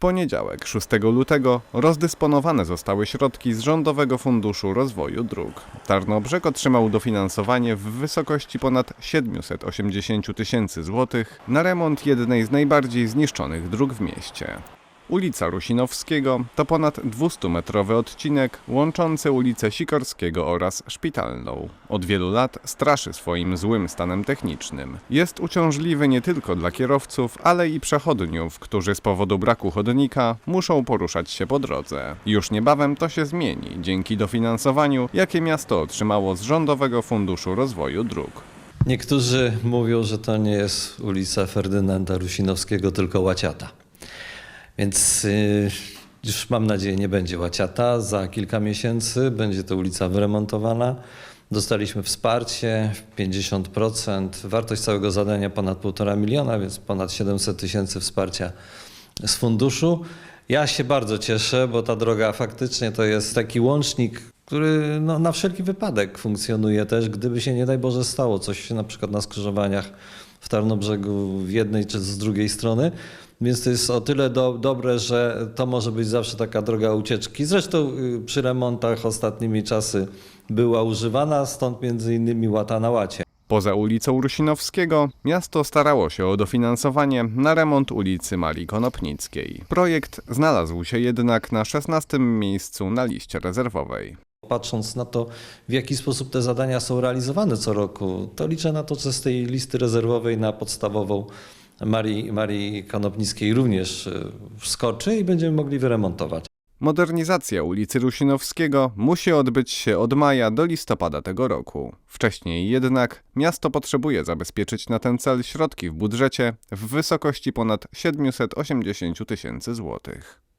poniedziałek, 6 lutego, rozdysponowane zostały środki z Rządowego Funduszu Rozwoju Dróg. Tarnobrzeg otrzymał dofinansowanie w wysokości ponad 780 tysięcy złotych na remont jednej z najbardziej zniszczonych dróg w mieście. Ulica Rusinowskiego to ponad 200-metrowy odcinek łączący ulicę Sikorskiego oraz Szpitalną. Od wielu lat straszy swoim złym stanem technicznym. Jest uciążliwy nie tylko dla kierowców, ale i przechodniów, którzy z powodu braku chodnika muszą poruszać się po drodze. Już niebawem to się zmieni dzięki dofinansowaniu, jakie miasto otrzymało z Rządowego Funduszu Rozwoju Dróg. Niektórzy mówią, że to nie jest ulica Ferdynanda Rusinowskiego, tylko Łaciata. Więc y, już mam nadzieję, nie będzie Łaciata. Za kilka miesięcy będzie to ulica wyremontowana. Dostaliśmy wsparcie 50%. Wartość całego zadania ponad 1,5 miliona, więc ponad 700 tysięcy wsparcia z funduszu. Ja się bardzo cieszę, bo ta droga faktycznie to jest taki łącznik, który no, na wszelki wypadek funkcjonuje też, gdyby się nie daj Boże stało coś na przykład na skrzyżowaniach w Tarnobrzegu w jednej czy z drugiej strony. Więc to jest o tyle do, dobre, że to może być zawsze taka droga ucieczki. Zresztą y, przy remontach ostatnimi czasy była używana, stąd między innymi łata na łacie. Poza ulicą Rusinowskiego miasto starało się o dofinansowanie na remont ulicy Marii Konopnickiej. Projekt znalazł się jednak na 16 miejscu na liście rezerwowej. Patrząc na to, w jaki sposób te zadania są realizowane co roku, to liczę na to, że z tej listy rezerwowej na podstawową Marii, Marii Konopnickiej również y, wskoczy i będziemy mogli wyremontować. Modernizacja ulicy Rusinowskiego musi odbyć się od maja do listopada tego roku. Wcześniej jednak miasto potrzebuje zabezpieczyć na ten cel środki w budżecie w wysokości ponad 780 tysięcy złotych.